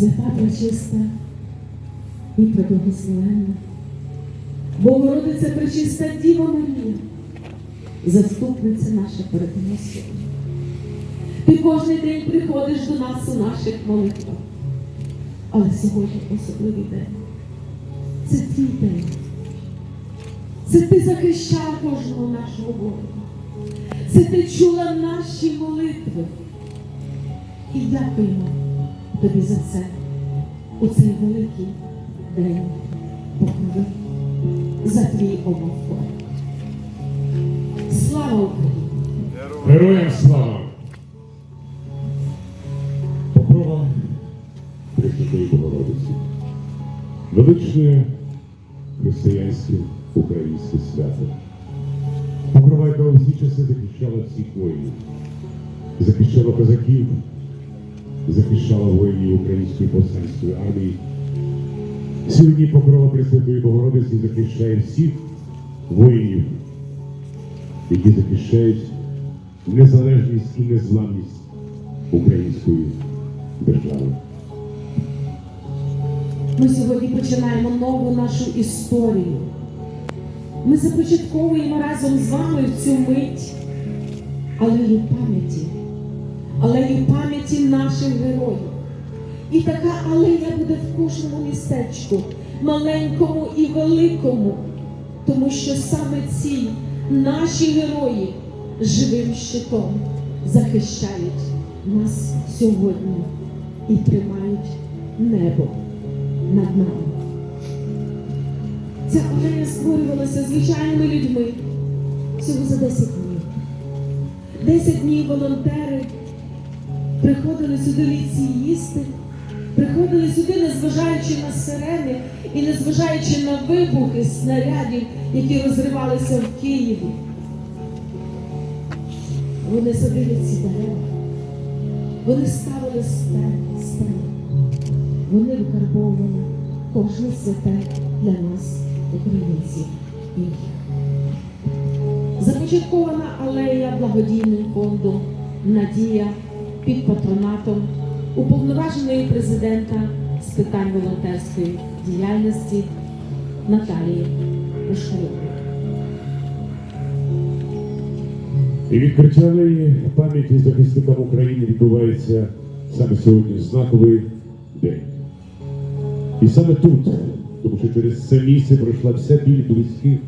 свята пречиста і преблагословенна, Богородиця пречиста Діва Марія, заступниця наша перед Господом. Ти кожен день приходиш до нас у наших молитвах, але сьогодні особливий день. Це твій день. Це ти захищав кожного нашого ворога. Це ти чула наші молитви. І дякуємо тобі за це у цей великий день покрови за твій омофор. Слава Україні! Героям слава! Покрова Пресвятої Богородиці. Величне християнське українське свято. Покрова, яка у всі часи захищала всіх воїнів, захищала козаків, захищала воїнів Української повстанської армії. Сьогодні покрова Пресвятої Богородиці захищає всіх воїнів, які захищають незалежність і незламність української держави. Ми сьогодні починаємо нову нашу історію. Ми започатковуємо разом з вами в цю мить але алею пам'яті, алею пам'яті наших героїв. І така алея буде в кожному містечку, маленькому і великому, тому що саме ці наші герої живим щитом захищають нас сьогодні і тримають небо над нами. Ця алея створювалася звичайними людьми всього за 10 днів. 10 днів волонтери приходили сюди ліці їсти, приходили сюди, незважаючи на сирени і незважаючи на вибухи снарядів, які розривалися в Києві. Вони садили ці дерева, вони ставили стелі, стелі. Вони викарбовували кожне святе для нас, українців. Започаткована алея благодійним фондом Надія під патронатом уповноваженої президента з питань волонтерської діяльності Наталії Пушкарьової. І відкриття алеї пам'яті захисникам України відбувається саме сьогодні знаковий день. І саме тут, тому що через це місце пройшла вся біль близьких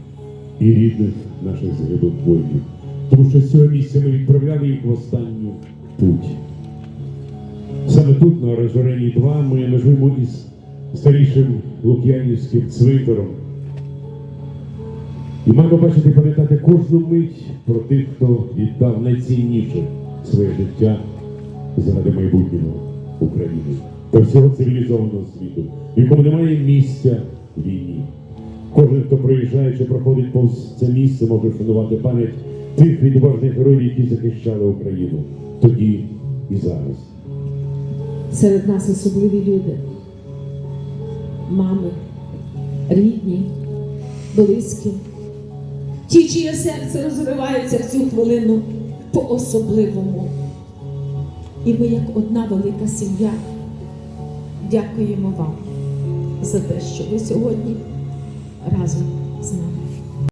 і рідних наших загиблих воїнів. Тому що з цього місця ми відправляли їх в останню путь. Саме тут, на Орожореній 2, ми межуємо із старішим Лук'янівським цвинтаром. І маємо бачити пам'ятати кожну мить про тих, хто віддав найцінніше своє життя заради майбутнього України та всього цивілізованого світу, в якому немає місця війні. Кожен, хто проїжджає чи проходить повз це місце, може вшанувати пам'ять тих відважних героїв, які захищали Україну тоді і зараз. Серед нас особливі люди, мами, рідні, близькі, ті, чиє серце розривається в цю хвилину по-особливому. І ми, як одна велика сім'я, дякуємо вам за те, що ви сьогодні разом